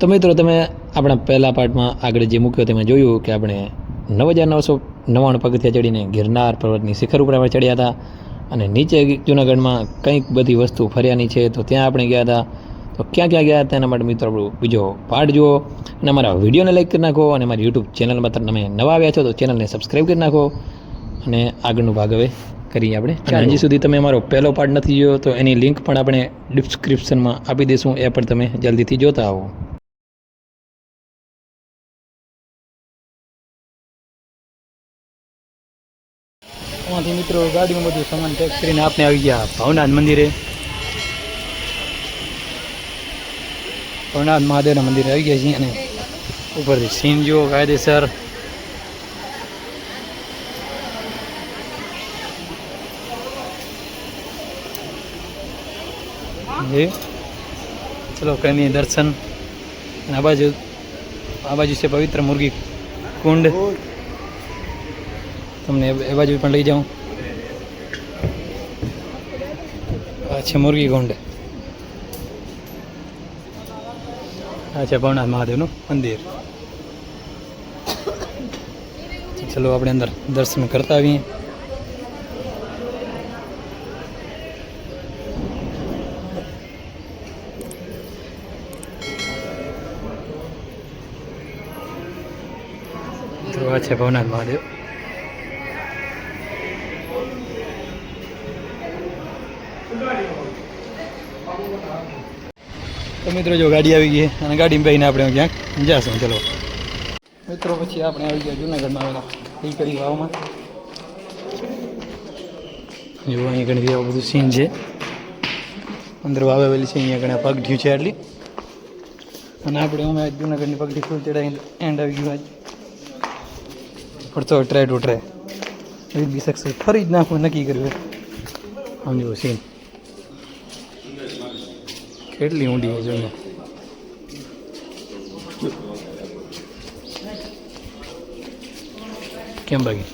તો મિત્રો તમે આપણા પહેલા પાર્ટમાં આગળ જે મૂક્યો તેમાં જોયું કે આપણે નવ હજાર નવસો નવ્વાણું પગથિયા ચડીને ગિરનાર પર્વતની શિખર ઉપર આપણે ચડ્યા હતા અને નીચે જૂનાગઢમાં કંઈક બધી વસ્તુ ફર્યાની છે તો ત્યાં આપણે ગયા હતા. તો ક્યાં ક્યાં ગયા હતા એના માટે મિત્રો આપણું બીજો પાર્ટ જુઓ અને અમારા વિડીયોને લાઈક કરી નાખો અને મારી યુટ્યુબ ચેનલમાં તમે નવા આવ્યા છો તો ચેનલને સબસ્ક્રાઈબ કરી નાખો અને આગળનું ભાગ હવે કરીએ આપણે. હજી સુધી તમે અમારો પહેલો પાર્ટ નથી જોયો તો એની લિંક પણ આપણે ડિસ્ક્રિપ્શનમાં આપી દઈશું એ પણ તમે જલ્દીથી જોતા આવો. ત્યાંથી મિત્રો, ગાડીમાં બધું સામાન પેક કરીને આપણે આવી ગયા ભવનાથ મંદિરે. ભવનાથ મહાદેવના મંદિરે આવી ગયા છીએ અને ઉપરથી સીન જુઓ કાયદેસર ચલો કંઈ દર્શન. આ બાજુ આ બાજુ છે પવિત્ર મુરગી કુંડ. તમને એ- બાજુ પણ લઈ જાઉં. આ છે મુરગી ગુંડ. આ છે ભવનાથ મહાદેવનું મંદિર. ચલો, આપણે અંદર દર્શન કરતા આવીએ. તો આ છે ભવનાથ મહાદેવ. તો મિત્રો જો ગાડી આવી ગઈ અને ગાડીમાં બેહીને આપણે ક્યાંક જઈશું ચલો. મિત્રો પછી આપણે આવી ગયા જુનાગઢમાં આવેલા એ કરી વાવમાં. જો અહીંયા ઘણી આવું બધું સીન છે. અંદર વાવેલી છે, અહીંયા ઘણા પગઢિયું છે આટલી. અને આપણે અમે જુનાગઢની પગઢી ફૂલ ચડાવી એન્ડ આવી ગયું આજ. પડતો try to try be success ફરી જ નાખવું નક્કી કર્યું. આમ જેવો સીન કેટલી ઊંડી છે જોઈએ કેમ બાકી?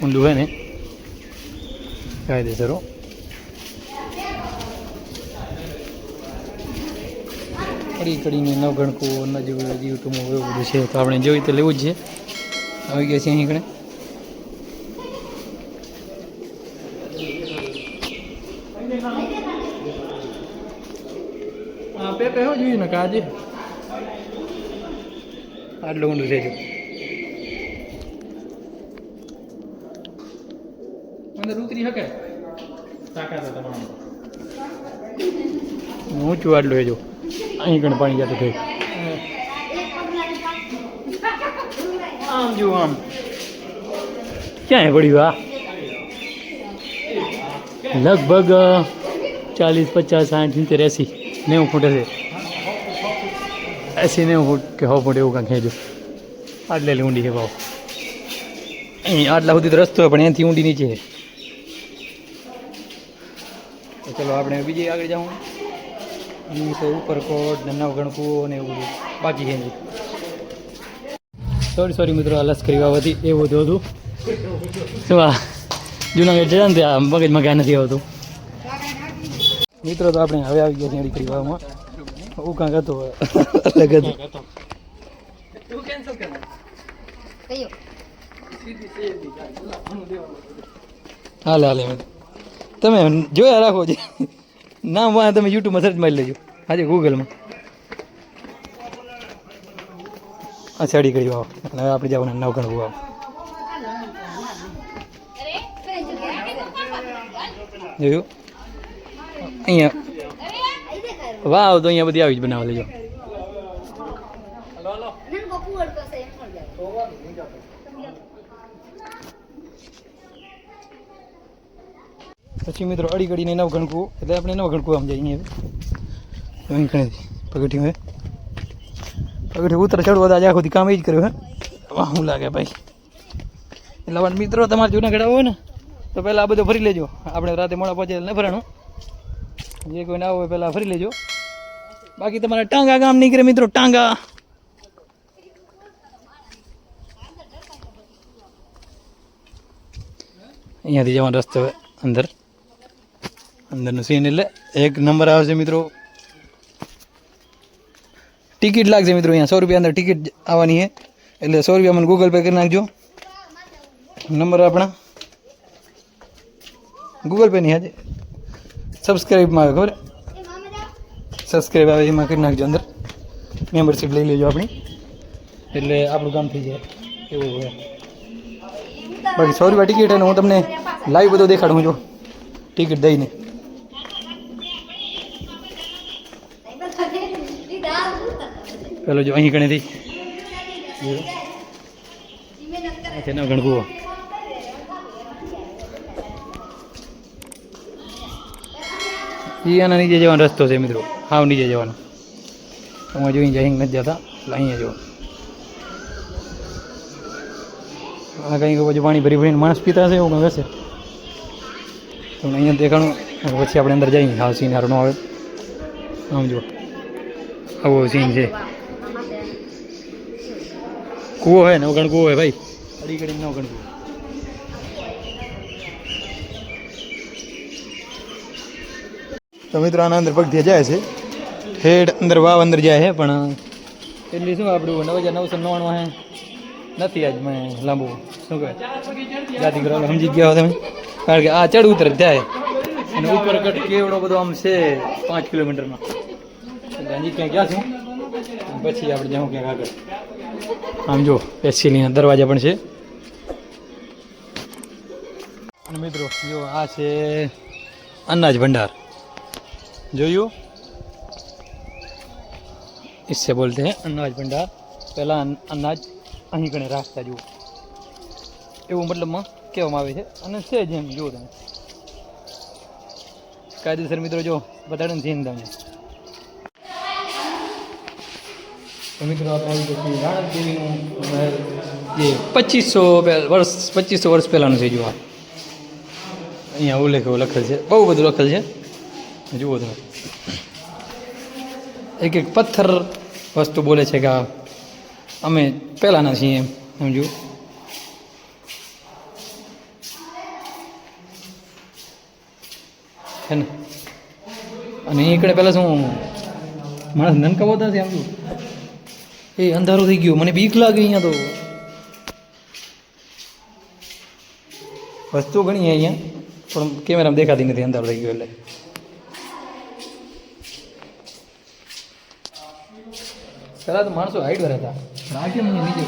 ઊંડું હોય ને? કાયદેસર કડી કડીને નવગણકું ગણકું જેવું જીવ ટૂંકું એવું બધું છે. તો આપણે જોઈ તો લેવું જ છે. આવી ગયા છે અહીં કણે હા પેપે હો જોયું ને કાજે આટલું ઊંડું છે. જો અંદર ઉતરી શકે તાકાત તમારા. ઊંચું આટલું એ જો. અહીં કણ પાણી જતું થઈ આમ જો આમ. ક્યાં પડ્યું આ? લગભગ ચાલીસ પચાસ સાઠ સિત્તેર એંસી નેવું ફૂટ હશે એંસી નેવું ફૂટ કે સો ફૂટ એવું કાંઈક ખેંચો આટલે ઊંડી છે ભાવ અહીં આટલા સુધી તો રસ્તો પણ એનાથી ઊંડી નીચે છે ચલો આપણે બીજી આગળ જાઉં અહીં તો ઉપરકોટ ને નવગણકું ને એવું બધું બાકી છે સોરી સોરી મિત્રો આ લશ્કરી બાબતી એવું બધું હતું શું આ જુનાગઢ છે ને ત્યાં મગજમાં કાંઈ નથી આવતું મિત્રો તો આપણે હવે આવી ગયા છીએ અડીકડી વાવમાં. હું કાંક હતો અલગ હતો. હાલે હાલે. તમે જોયા રાખો છે નામ વાહ તમે યુટ્યુબમાં સર્ચ મારી લેજો. આજે ગૂગલમાં અચ્છા અડીકડી વાવ. અને હવે આપણે જવાનું નવગણ વાવ. જોયું? અહીંયા. વાહ તો અહીંયા બધી આવી જ બનાવવા લેજો. પછી મિત્રો, અડી ગડીને નવ ગણકું, એટલે આપણે નવ ગણકું આમ જઈએ અહીંયા. અહીં કણે પગઠી હવે પગઠી ઉતર ચડવા આજે આખો કામ એ જ કર્યું, હે. વાહ શું લાગે ભાઈ. એટલે મિત્રો, તમારે જૂનાગઢ આવો ને, તો પહેલાં આ બધું ફરી લેજો. આપણે રાતે મોડા પહોંચે ન ફરાણું જે કોઈ ના હોય પહેલાં ફરી લેજો. બાકી તમારે ટાંગા ગામ નીકળે મિત્રો, ટાંગા. અહીંયાથી જવાનો રસ્તો અંદર. અંદરનું સીન એટલે એક નંબર આવશે મિત્રો. ટિકિટ લાગશે મિત્રો અહીંયા, સો રૂપિયા અંદર ટિકિટ આવવાની છે. એટલે સો રૂપિયા મને ગૂગલ પે કરી નાખજો. નંબર આપણા. ગૂગલ પે નહીં આજે સબસ્ક્રાઈબમાં આવે ખબર? સબસ્ક્રાઈબ આવે એમાં કરી નાખજો અંદર. મેમ્બરશીપ લઈ લેજો આપણી. એટલે આપણું કામ થઈ જાય. એવું હોય. બાકી સો રૂપિયા ટિકિટ અને હું તમને લાઈવ બધો દેખાડું જો. ટિકિટ દઈને. પેલો જો અહીં ગણેથી છે ન એ આના નીચે જવાનો રસ્તો છે મિત્રો. હાવ નીચે જવાનો. તમે જોઈને જઈ નથી જતા, એટલે અહીંયા જો આ કંઈક પછી પાણી ભરી ભરીને માણસ પીતા હશે એવું કંઈક હશે? તમને અહીંયા દેખાણું. પછી આપણે અંદર જઈએ. હાવ સીન હારો આવે. આમ જો આવો સીન છે. કૂવો હે નવગણ કૂવો હે ભાઈ? અડી ઘડી નવગણ કૂવો. તો મિત્રો અંદર પગ જાય છે. હેડ અંદર વાવ અંદર જાય છે, પણ એટલી શું આપણું નવ હજાર નવસો નવ્વાણું હે? નથી આજ મેં લાંબુ. શું કહે? જાતિ કરો સમજી ગયા હો તમે? કારણ કે આ ચડ ઉતર જાય અને ઉપર કટ કેવડો બધો આમ છે, પાંચ કિલોમીટરમાં. એટલે હજી ક્યાંક ગયા છું? પછી આપણે જાઉં ક્યાંક આગળ. આમ જો એસીની દરવાજા પણ છે. અને મિત્રો, જો આ છે અનાજ ભંડાર. જોયું इससे बोलते हैं अनाज भंडार પહેલાં અન- અનાજ અહીં કણે રાખતા જુઓ એવું મતલબમાં કહેવામાં આવે છે અને છે જેમ જુઓ તમે કાયદેસર મિત્રો જો બતાડે ને સીન તમને તો મિત્રો આપણે આવી ગયા છીએ રાણક દેવીનું મહેલ જે પચીસો વર્ષ પચીસો વર્ષ પહેલાંનું છે જુઓ આ. અહીંયા ઉલ્લેખ લખેલ છે બહુ બધું લખેલ છે જુઓ તમે એક એક પથ્થર વસ્તુ બોલે છે કે અમે પહેલાંના છીએ એમ સમજુ. છે ને? અને એ પહેલાં શું, માણસ નનકા હોતા છે આમ એ અંધારું થઈ ગયું, મને બીક લાગે અહીંયા તો. વસ્તુ ઘણી અહીંયા, પણ કેમેરામાં દેખાતી નથી, અંધારું થઈ ગયું એટલે. પહેલાં તો માણસો હાઈટ હતા કેમ નીચે?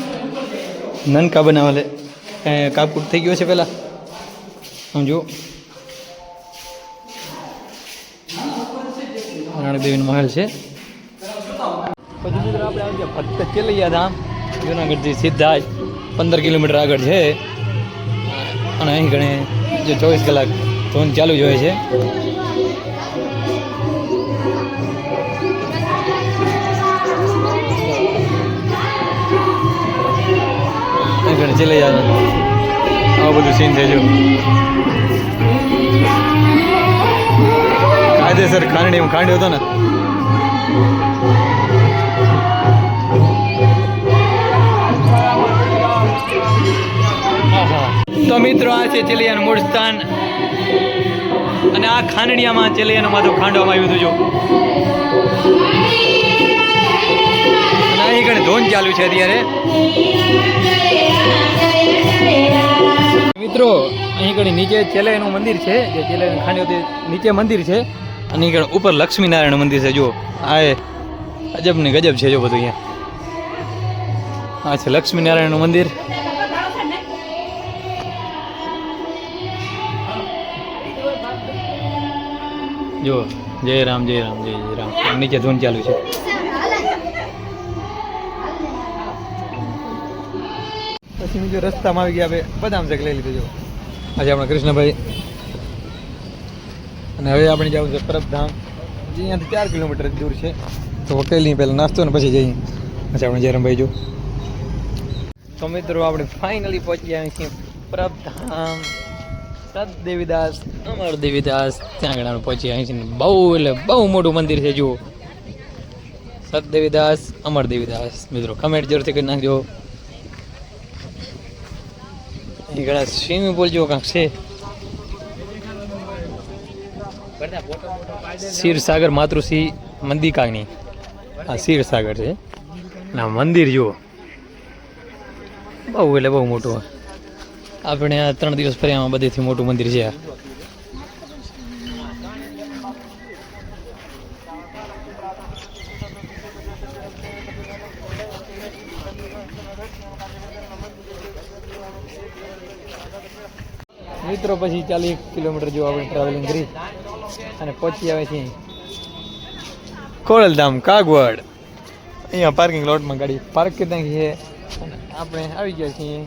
નનકા બનાવે લે? કાપકૂટ થઈ ગયો છે પહેલાં સમજો રાણીદેવીનો મહેલ છે. પછી મિત્રો ફક્ત ચેલૈયા ધામ. જુનાગઢથી સીધા જ પંદર કિલોમીટર આગળ છે. અને અહીં ગણે જે ચોવીસ કલાક ધોન ચાલુ જ હોય છે. ગણે ચેલૈયા આવું. બધું સીન થઈ જો કાયદેસર ખાંડણી ખાંડ્યો હતો ને. તો મિત્રો, આ છે ચેલિયાનું મૂળ સ્થાન. અને આ ખાંડણીયામાં ચેલિયાનું માથું ખાંડવામાં આવ્યું હતું, જો. અહીં ઘણી ધોન ચાલુ છે અત્યારે. મિત્રો અહીં કણે નીચે ચેલાઈનું મંદિર છે, જે ચેલૈયાનું ખાંડ્યો તે નીચે મંદિર છે. અને અહીં કણે ઉપર લક્ષ્મીનારાયણ મંદિર છે, જો. આ એ ગજબ ને ગજબ છે, જો બધું અહીંયા. આ છે લક્ષ્મીનારાયણનું મંદિર. જો, જય રામ જય રામ જય જય રામ. નીચે ધૂન ચાલુ છે. પછી બીજો રસ્તામાં આવી ગયા આપણે બદામ શેક લઈ લીધું, જો. આજે આપણા કૃષ્ણભાઈ. અને હવે આપણે જવું છે પરબધામ જે અહીંયાથી ચાર કિલોમીટર દૂર છે. તો હોટેલની પહેલાં નાસ્તો ને પછી જઈએ. પછી આપણે જયરામભાઈ જો. તો મિત્રો, આપણે ફાઇનલી પહોંચી ગયા છીએ પરબધામ સત દેવીદાસ, અમર દેવીદાસ, ત્યાં આગળ આપણે પહોંચી ગયા છીએ બહુ એટલે બહુ મોટું મંદિર છે, જુઓ. સત દેવીદાસ, અમર દેવીદાસ. મિત્રો કમેન્ટ જરૂરથી કરી નાખજો. ઘણા સ્વિમિંગ પુલ જેવો કાંક છે ક્ષીરસાગર માતૃશ્રી મંદિકાગ્નિ આ ક્ષીરસાગર છે ના મંદિર જુઓ બહુ એટલે બહુ મોટું આપણે આ ત્રણ દિવસ ફર્યામાં બધેથી મોટું મંદિર છે આ મિત્રો, પછી ચાલીસ કિલોમીટર જેવું આપણે ટ્રાવેલિંગ કરી. અને પહોંચી આવે છે ખોડલધામ, કાગવડ. અહીંયા પાર્કિંગ લોટમાં ગાડી પાર્ક કરી નાખી છે. અને આપણે આવી ગયા છીએ.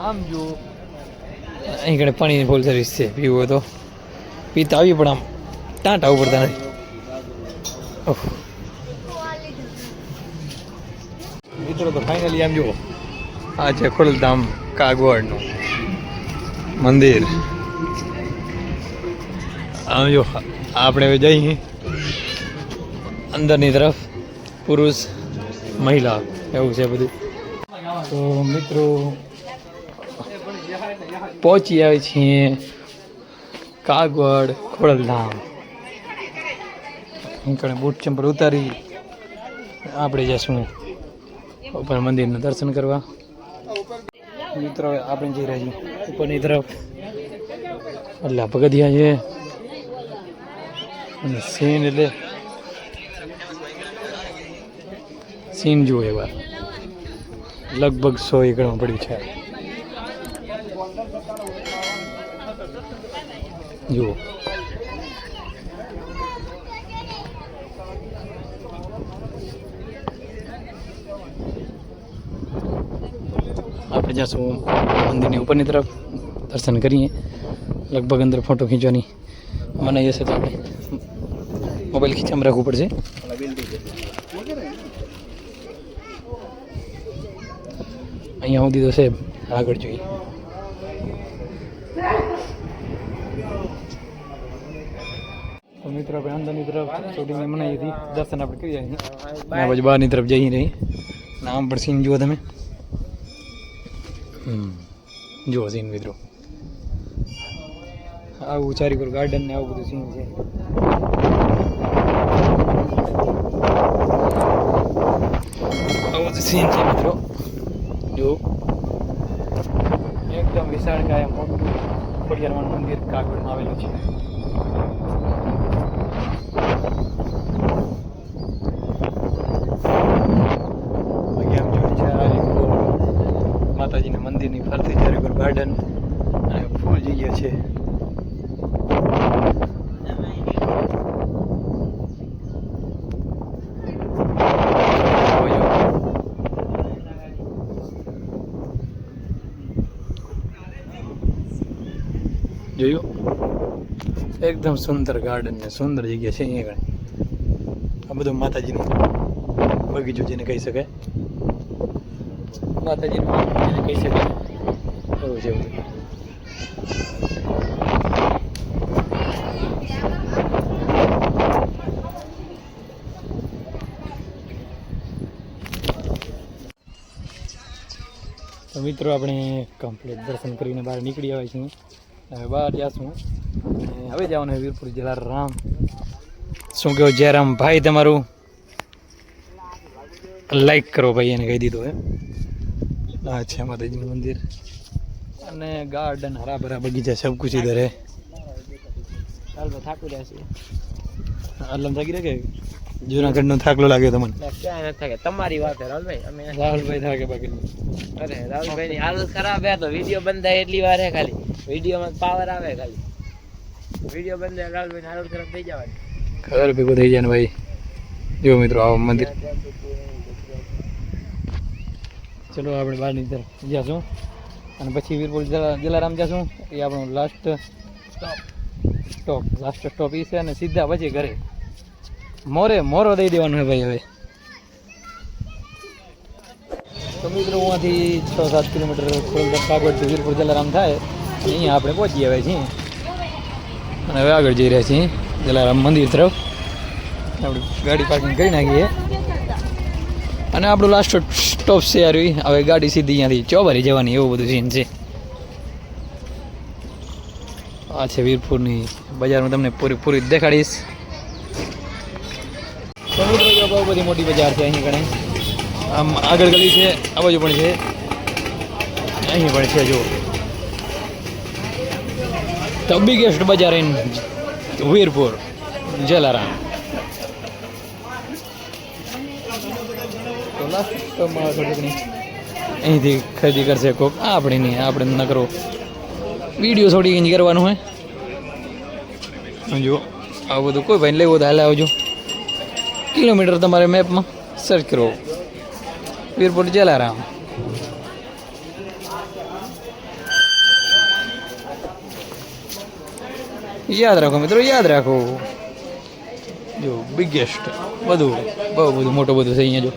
આમ જો, અહીં કણે પાણીની ફૂલ સર્વિસ છે પીવું તો. પીતા આવી પણ આમ ટાંટા ઉપડતા નથી. ઓહ. મિત્રો, તો ફાઇનલી આમ જુઓ. આ છે ખોડલધામ, કાગવડનું. મંદિર. આમ જો, આપણે હવે જઈએ. અંદરની તરફ, પુરુષ, મહિલા, એવું છે બધું. તો મિત્રો, પહોંચી આવે છીએ કાગવડ ખોડલધામ. કણે બૂટ ચંપલ ઉતારી, આપણે જઈશું. ઉપર મંદિરના દર્શન કરવા. મિત્રો આપણે જઈ રહ્યા છીએ ઉપરની તરફ. એટલે પગથિયા છે. અને સીન એટલે સીન જુઓ એવા લગભગ સો એકડમાં પડ્યું છે. જુઓ. જઈશું મંદિરની ઉપરની તરફ દર્શન કરીએ. લગભગ અંદર ફોટો ખીંચવાની મનાઈ હશે તો આપણે મોબાઈલ ખીચામાં રાખવું પડશે. અહીંયા સુધી તો સાહેબ, આગળ જોઈએ. મિત્રો, આપણે અંદરની તરફ શૂટિંગ મનાઈ દર્શન આપણે કરી જાય બહારની તરફ જઈ રહી નામ પણ સીન જુઓ તમે. જુઓ સીન મિત્રો. આવું ચારીપુર ગાર્ડન ને આવું બધું સીન છે. આવું બધું સીન છે મિત્રો. જો. એકદમ વિશાળ કાયમ મોટું ખોડિયારમાંનું મંદિર કાગળમાં આવેલું છે બાકી આમ જોયું છે આ રીતનું માતાજીના મંદિરની ફરતી ચારે પર ગાર્ડન અને ફૂલ જગ્યા છે જોયું? એકદમ સુંદર ગાર્ડન ને સુંદર જગ્યા છે અહીંયા આગળ. આ બધું માતાજીનું બગીચો જેને કહી શકાય. માતાજીનું જેને કહી શકાય. એવું છે તો મિત્રો, આપણે કમ્પ્લીટ દર્શન કરીને બહાર નીકળી આવ્યા છીએ. હવે બહાર જઈશું હવે જવાનું છે વીરપુર જિલ્લા રામ. શું કહો જયરામ ભાઈ તમારું? લાઈક કરો ભાઈ, એને કહી દીધું હે આ છે માતાજીનું મંદિર. અને ગાર્ડન હરા ભરા બગીચા સબ કુછ ઇધર હે ચાલ તો થાકી રહ્યા અલમ થાકી રહે કે? જુનાગઢનો થાકલો લાગ્યો તમને. ક્યાં ન થાક્યા. તમારી વાત હે રાહુલભાઈ. અમે રાહુલભાઈ થાકે બાકી. અરે રાહુલભાઈ ની હાલત ખરાબ હે તો વીડિયો બંધ થાય એટલી વાર હે ખાલી. વિડીયોમાં પાવર આવે ખાલી. વિડિયો બંધ થાય રાહુલભાઈ ની હાલત ખરાબ થઈ જવાની. ખબર ભેગું થઈ જાય ને ભાઈ. જો મિત્રો આવો મંદિર. ચલો આપણે બહારની તરફ. જઈશું અને પછી વીરપુર જલારામ જશું એ આપણું લાસ્ટ સ્ટોપ લાસ્ટ સ્ટોપ એ છે અને સીધા પછી ઘરે. મોરે, મોરો દઈ દેવાનો છે ભાઈ હવે. તો મિત્રો અહીંયાથી છ સાત કિલોમીટર કાગળથી વીરપુર જલારામ થાય અહીંયા આપણે પહોંચી આવ્યા છીએ. અને હવે આગળ જઈ રહ્યા છીએ જલારામ મંદિર તરફ. આપણે ગાડી પાર્કિંગ કરી નાખીએ. અને આપણું લાસ્ટ સ્ટોપ છે યાર હવે ગાડી સીધી અહીંયાથી ચોબારી જવાની એવું બધું સીન છે. આ છે વીરપુરની બજારમાં તમને પૂરી પૂરી દેખાડીશ. સમુદ્ર બહુ બધી મોટી બજાર છે અહીં ઘણી. આમ આગળ ગલી છે, આ બાજુ પણ છે. અહીં પણ છે જો the biggest bazaar in Virpur, Jalaram. અહીંથી ખરીદી કરશે કોક. આપણે નહીં આપણે ન કરો વીડિયો થોડી ઇંજ કરવાનું હોય. જો આવું બધું કોઈ ભાઈ લેવો તો હાલે આવજો. કિલોમીટર તમારે મેપમાં સર્ચ કરો વીરપુર જલારામ. યાદ રાખો મિત્રો, યાદ રાખો. જો બિગેસ્ટ બધું. બહુ બધું, મોટું બધું છે અહીંયા જો.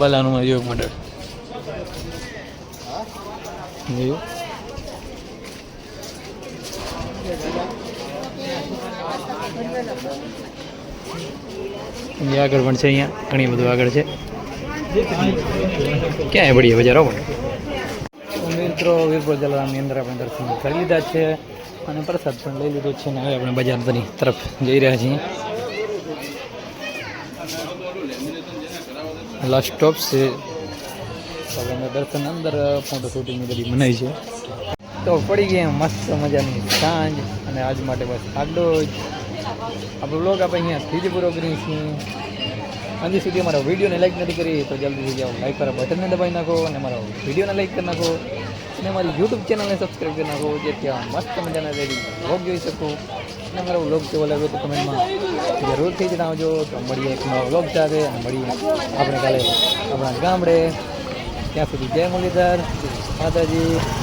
બલાનું મંડળ. જોયું? અહીંયા આગળ પણ છે અહીંયા, ઘણી બધું આગળ છે. ક્યાં પડીએ બજારો પણ. મિત્રો, વીરપુર જલારામની અંદર આપણે દર્શન કરી લીધા છે અને પ્રસાદ પણ લઈ લીધો છે અને હવે આપણે બજાર તરી તરફ જઈ રહ્યા છીએ. લાસ્ટ સ્ટોપ છે. હવે અમે દર્શન અંદર ફોટો શૂટિંગ બધી મનાય છે. તો પડી એમ મસ્ત મજાની સાંજ અને આજ માટે બસ આટલો જ. આપણો બ્લોગ આપણે અહીંયાથી જ પૂરો કરીએ છીએ. હજી સુધી અમારા વિડીયોને લાઈક નથી કરી, તો જલ્દીથી જાઓ. લાઈક કરો બટનને દબાવી નાખો અને મારા વિડીયોને લાઈક કરી નાખો. અને મારી યુટ્યુબ ચેનલને સબસ્ક્રાઈબ કરી નાખો, જેથી આ મસ્ત મજાના રેડી બ્લોગ જોઈ શકો. અને મારો વ્લોગ કેવો લાગ્યો તો કમેન્ટમાં જરૂરથી જણાવજો. તો મળીએ એક નવા વ્લોગ સાથે મળીએ આપણે કાલે આપણા ગામડે. ત્યાં સુધી જય મુરલીધર. માતાજી.